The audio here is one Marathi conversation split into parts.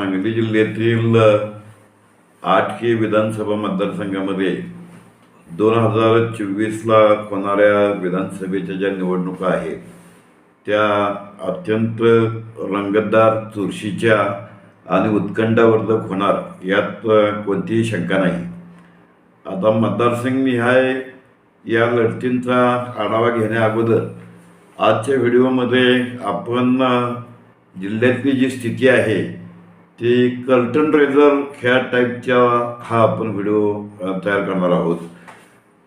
सांगली जिल्ह्यातील आटके विधानसभा मतदारसंघामध्ये दोन हजार चोवीसला होणाऱ्या विधानसभेच्या ज्या निवडणुका आहेत त्या अत्यंत रंगतदार चुरशीच्या आणि उत्कंठावर्धक होणार यात कोणतीही शंका नाही. आता मतदारसंघ निहाय या लढतींचा आढावा घेण्याअगोदर आजच्या व्हिडिओमध्ये आपण जिल्ह्यातली जी स्थिती आहे ते कर्टन रेझर ह्या टाईपच्या हा आपण व्हिडिओ तयार करणार आहोत.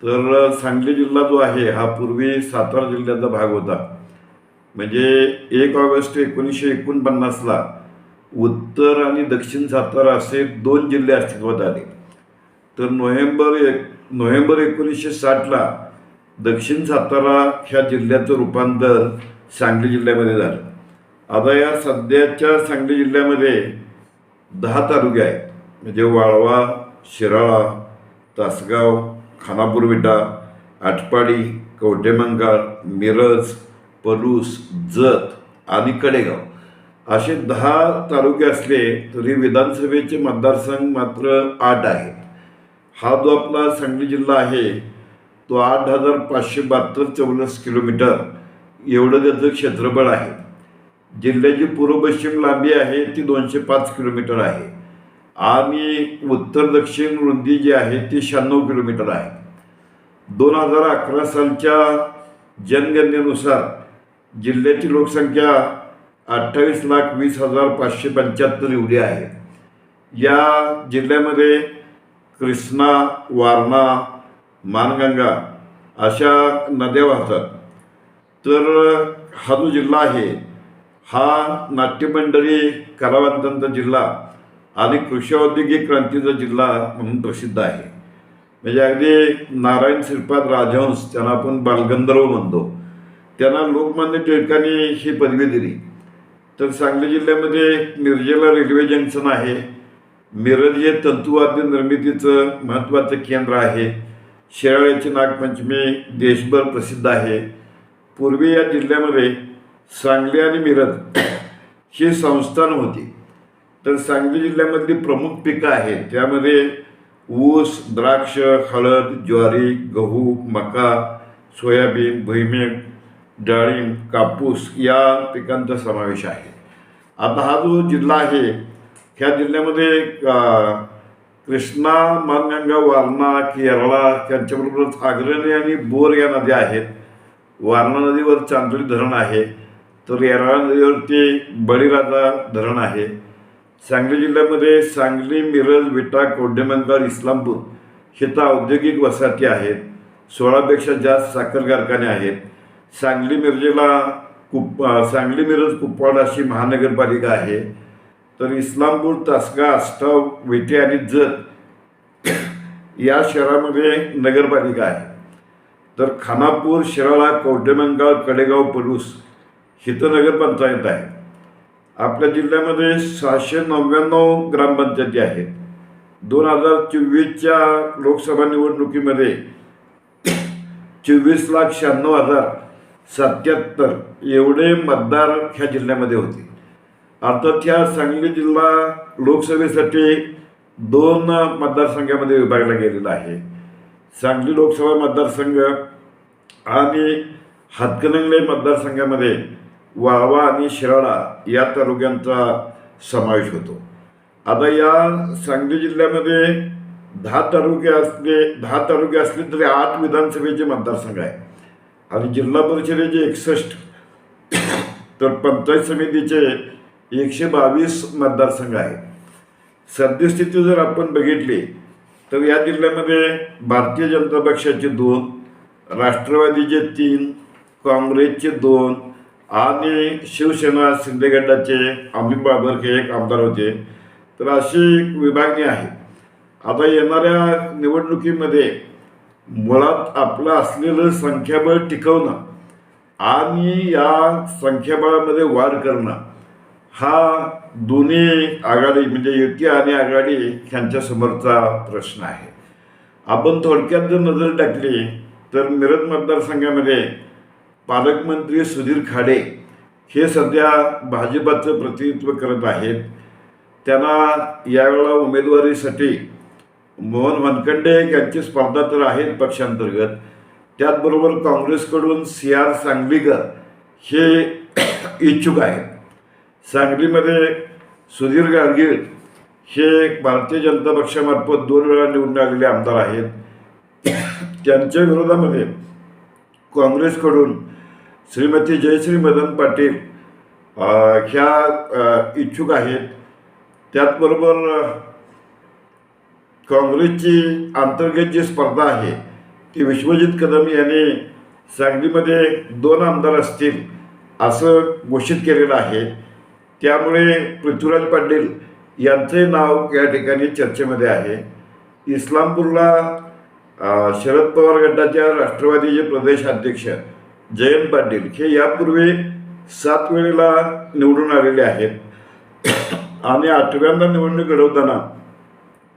तर सांगली जिल्हा जो आहे हा पूर्वी सातारा जिल्ह्याचा भाग होता. म्हणजे एक ऑगस्ट एकोणीसशे एकोणपन्नासला उत्तर आणि दक्षिण सातारा असे दोन जिल्हे अस्तित्वात आले. तर नोव्हेंबर एक नोव्हेंबर एकोणीसशे साठला दक्षिण सातारा ह्या जिल्ह्याचं रूपांतर सांगली जिल्ह्यामध्ये झालं. आता या सध्याच्या सांगली जिल्ह्यामध्ये दहा तालुके आहेत. म्हणजे वाळवा शिराळा तासगाव खानापूर विटा आटपाडी कवटेमंगाळ मिरज पलूस जत आणि कडेगाव. असे दहा तालुके असले तरी विधानसभेचे मतदारसंघ मात्र आठ आहेत हा जो आपला सांगली जिल्हा आहे तो आठ हजार पाचशे बहात्तर चौरस किलोमीटर एवढं त्याचं क्षेत्रफळ आहे. जिल्ह्याची पूर्व पश्चिम लांबी आहे ती दोनशे पाच किलोमीटर आहे. आणि उत्तर दक्षिण रुंदी जी आहे ती शहाण्णव किलोमीटर आहे. दोन हजार अकरा सालच्या जनगणनेनुसार जिल्ह्याची लोकसंख्या अठ्ठावीस लाख वीस हजार पाचशे पंच्याहत्तर एवढी आहे. या जिल्ह्यामध्ये कृष्णा वारणा मानगंगा अशा नद्या वाहतात. तर हा जो जिल्हा आहे हा नाट्यमंडळी कलावंतांचा जिल्हा आणि कृषी औद्योगिक क्रांतीचा जिल्हा म्हणून प्रसिद्ध आहे. म्हणजे अगदी नारायण श्रीपाद राजहंस त्यांना आपण बालगंधर्व म्हणतो त्यांना लोकमान्य टिळकांनी ही पदवी दिली. तर सांगली जिल्ह्यामध्ये मिरजेला रेल्वे जंक्शन आहे. मिरज हे तंतुवाद्य निर्मितीचं महत्त्वाचं केंद्र आहे. शिराळ्याची नागपंचमी देशभर प्रसिद्ध आहे. पूर्वी या जिल्ह्यामध्ये सांगली आणि मिरज ही संस्थान होती. तर सांगली जिल्ह्यामधली प्रमुख पिकं आहेत. त्यामध्ये ऊस द्राक्ष हळद ज्वारी गहू मका सोयाबीन भुईमेग डाळिंब कापूस या पिकांचा समावेश आहे. आता हा जो जिल्हा आहे ह्या जिल्ह्यामध्ये कृष्णा मानगंगा वारणा केरळा त्यांच्याबरोबरच आग्रणी आणि बोर या नद्या आहेत. वारणा नदीवर चांदोली धरण आहे. तर येरळा बळीराजा धरण आहे. सांगली जिल्ह्यामध्ये सांगली मिरज विटा कवडेमंगळ इस्लामपूर हिथं औद्योगिक वसाहती आहेत. सोळापेक्षा जास्त साखर कारखाने आहेत. सांगली मिरजेला कुप सांगली मिरज कुपवाड अशी महानगरपालिका आहे. तर इस्लामपूर तासगा आष्टाव वेटे आणि जत या शहरामध्ये नगरपालिका आहे. तर खानापूर शिराळा कवटेमंगाळ कडेगाव पलूस नगरपंचायत आहे. आपल्या जिल्ह्यामध्ये सहाशे नव्याण्णव ग्रामपंचायती आहेत. दोन हजार चोवीसच्या लोकसभा निवडणुकीमध्ये चोवीस लाख शहाण्णव हजार सत्याहत्तर एवढे मतदार ह्या जिल्ह्यामध्ये होते. अर्थात ह्या सांगली जिल्हा लोकसभेसाठी दोन मतदारसंघामध्ये विभागला गेलेला आहे. सांगली लोकसभा मतदारसंघ आणि हातकणंगले मतदारसंघामध्ये वाळवा आणि शिराळा या तालुक्यांचा समावेश होतो. आता या सांगली जिल्ह्यामध्ये दहा तालुके असले दहा तालुके असले तरी आठ विधानसभेचे मतदारसंघ आहे आणि जिल्हा परिषदेचे एकसष्ट तर पंचायत समितीचे एकशे बावीस मतदारसंघ आहे सद्यस्थिती जर आपण बघितली तर या जिल्ह्यामध्ये भारतीय जनता पक्षाचे दोन राष्ट्रवादीचे तीन काँग्रेसचे दोन आणि शिवसेना शिंदेगटाचे अमित बाबर हे एक आमदार होते. तर अशी विभागणी आहे. आता येणाऱ्या निवडणुकीमध्ये मुळात आपलं असलेलं संख्याबळ टिकवणं आणि या संख्याबळामध्ये वाढ करणं हा दोन्ही आघाडी म्हणजे युती आणि आघाडी ह्यांच्यासमोरचा प्रश्न आहे. आपण थोडक्यात जर नजर टाकली तर मिरज मतदारसंघामध्ये पालकमंत्री सुधीर खाडे हे सध्या भाजपाचं प्रतिनिधित्व करत आहेत. त्यांना यावेळेला उमेदवारीसाठी मोहन मनखंडे यांची स्पर्धा तर आहेत पक्षांतर्गत. त्याचबरोबर काँग्रेसकडून सी आर सांगलीकर हे इच्छुक आहेत. सांगलीमध्ये सुधीर गाडगीळ हे भारतीय जनता पक्षामार्फत दोन वेळा निवडून आलेले आमदार आहेत. त्यांच्या विरोधामध्ये काँग्रेसकडून श्रीमती जयश्री मदन पाटील ह्या इच्छुक आहेत. त्याचबरोबर काँग्रेसची अंतर्गत जी स्पर्धा आहे ती विश्वजित कदम यांनी सांगलीमध्ये दोन आमदार असतील असं घोषित केलेलं आहे. त्यामुळे पृथ्वीराज पाटील यांचे नाव या ठिकाणी चर्चेमध्ये आहे. इस्लामपूरला शरद पवार गटाच्या राष्ट्रवादीचे प्रदेश अध्यक्ष जयंत पाटील हे यापूर्वी सात वेळेला निवडून आलेले आहेत. आणि आठव्यांदा निवडणूक घडवताना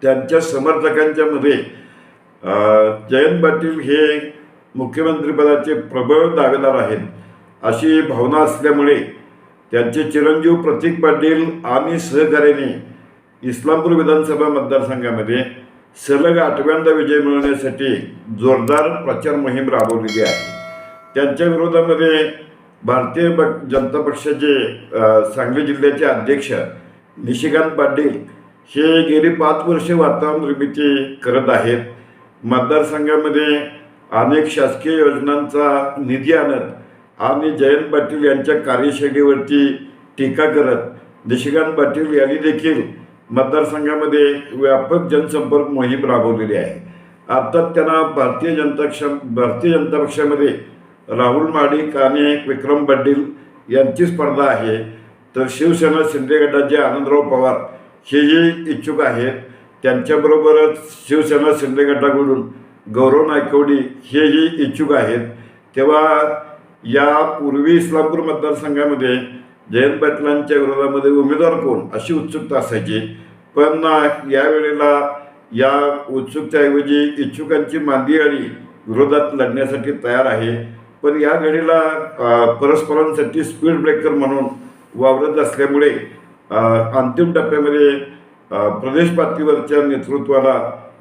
त्यांच्या समर्थकांच्या मध्ये जयंत पाटील हे मुख्यमंत्रीपदाचे प्रबळ दावेदार आहेत. अशी भावना असल्यामुळे त्यांचे चिरंजीव प्रतीक पाटील आणि सहकार्याने इस्लामपूर विधानसभा मतदारसंघामध्ये सलग आठव्यांदा विजय मिळवण्यासाठी जोरदार प्रचार मोहीम राबवलेली आहे. त्यांच्या विरोधामध्ये भारतीय ब जनता पक्षाचे सांगली जिल्ह्याचे अध्यक्ष निशिकांत पाटील हे गेली पाच वर्षे वातावरण निर्मिती करत आहेत. मतदारसंघामध्ये अनेक शासकीय योजनांचा निधी आणत आणि जयंत पाटील यांच्या कार्यशैलीवरती टीका करत निशिकांत पाटील यांनी देखील मतदारसंघामध्ये व्यापक जनसंपर्क मोहीम राबवलेली आहे. अर्थात त्यांना भारतीय जनता पक्ष भारतीय जनता पक्षामध्ये राहुल माडिक आणि विक्रम पाटील यांची स्पर्धा आहे. तर शिवसेना शिंदे गटाचे आनंदराव पवार हेही इच्छुक आहेत. त्यांच्याबरोबरच शिवसेना शिंदे गटाकडून गौरव नायकवडी हेही इच्छुक आहेत. तेव्हा यापूर्वी इस्लामपूर मतदारसंघामध्ये जयंत पाटलांच्या विरोधामध्ये उमेदवार कोण अशी उत्सुकता असायची. पण यावेळेला या उत्सुकतेऐवजी इच्छुकांची मांदी आणि विरोधात लढण्यासाठी तयार आहे. पण या घडीला परस्परांसाठी स्पीड ब्रेकर म्हणून वावरत असल्यामुळे अंतिम टप्प्यामध्ये प्रदेश पातळीवरच्या नेतृत्वाला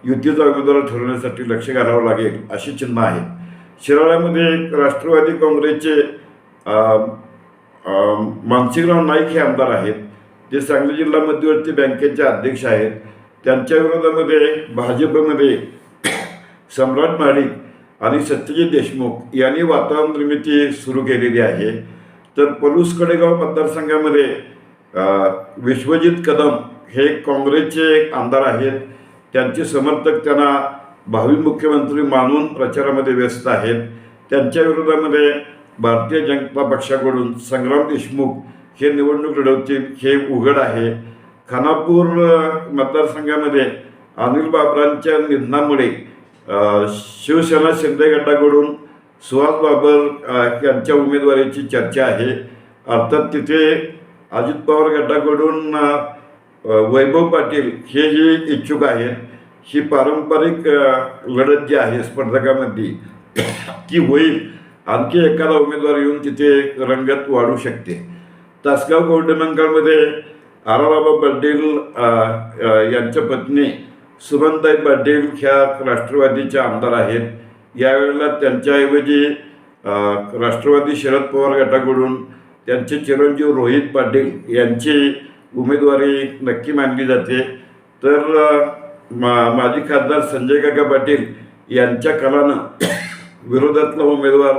युतीचा उमेदवार ठरवण्यासाठी लक्ष घालावं लागेल अशी चिन्ह आहे. शिराळ्यामध्ये राष्ट्रवादी काँग्रेसचे मानसिंगराव नाईक हे आमदार आहेत. जे सांगली जिल्हा मध्यवर्ती बँकेचे अध्यक्ष आहेत. त्यांच्या विरोधामध्ये भाजपमध्ये सम्राट महाडिक आणि सत्यजित देशमुख यांनी वातावरण निर्मिती सुरू केलेली आहे. तर पलूस कडेगाव मतदारसंघामध्ये विश्वजित कदम हे काँग्रेसचे आमदार आहेत. त्यांचे समर्थक त्यांना भावी मुख्यमंत्री मानून प्रचारामध्ये व्यस्त आहेत. त्यांच्या विरोधामध्ये भारतीय जनता पक्षाकडून संग्राम देशमुख हे निवडणूक लढवतील हे उघड आहे. खानापूर मतदारसंघामध्ये अनिल बाबरांच्या निधनामुळे शिवसेना शिंदे गटाकडून सुहास बाबर यांच्या उमेदवारीची चर्चा आहे. अर्थात तिथे अजित पवार गटाकडून वैभव पाटील हेही इच्छुक आहेत. ही पारंपरिक लढत जी आहे स्पर्धकामध्ये ती होईल. आणखी एखादा उमेदवार येऊन तिथे रंगत वाढू शकते. तासगाव कौटनांकामध्ये आराबाबा पाटील यांच्या पत्नी सुमनताई पाटील ह्या राष्ट्रवादीच्या आमदार आहेत. यावेळेला त्यांच्याऐवजी राष्ट्रवादी शरद पवार गटाकडून त्यांचे चिरंजीव रोहित पाटील यांची उमेदवारी नक्की मानली जाते. तर मा माजी खासदार संजय काका पाटील यांच्या कलानं विरोधातला उमेदवार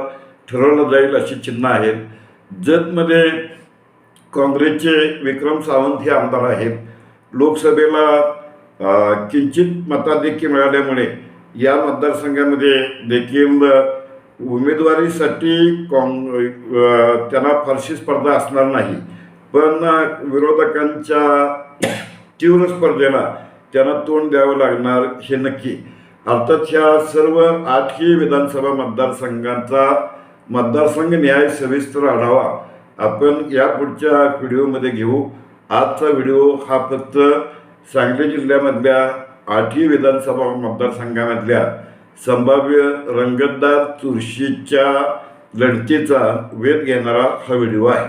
ठरवला जाईल अशी चिन्ह आहेत. जतमध्ये काँग्रेसचे विक्रम सावंत हे आमदार आहेत. लोकसभेला किंचित मताधिक्य मिळाल्यामुळे या मतदारसंघामध्ये देखील उमेदवारीसाठी काँग त्यांना फारशी स्पर्धा असणार नाही. पण विरोधकांच्या तीव्र स्पर्धेला त्यांना तोंड द्यावं लागणार हे नक्की. अर्थात ह्या सर्व आठही विधानसभा मतदारसंघांचा मतदारसंघ न्याय सविस्तर आढावा आपण या पुढच्या व्हिडिओमध्ये घेऊ. आजचा व्हिडिओ हा फक्त सांगली जिल्ह्यामधल्या आठही विधानसभा मतदारसंघामधल्या संभाव्य रंगतदार चुरशीच्या लढतीचा वेध घेणारा हा व्हिडिओ आहे.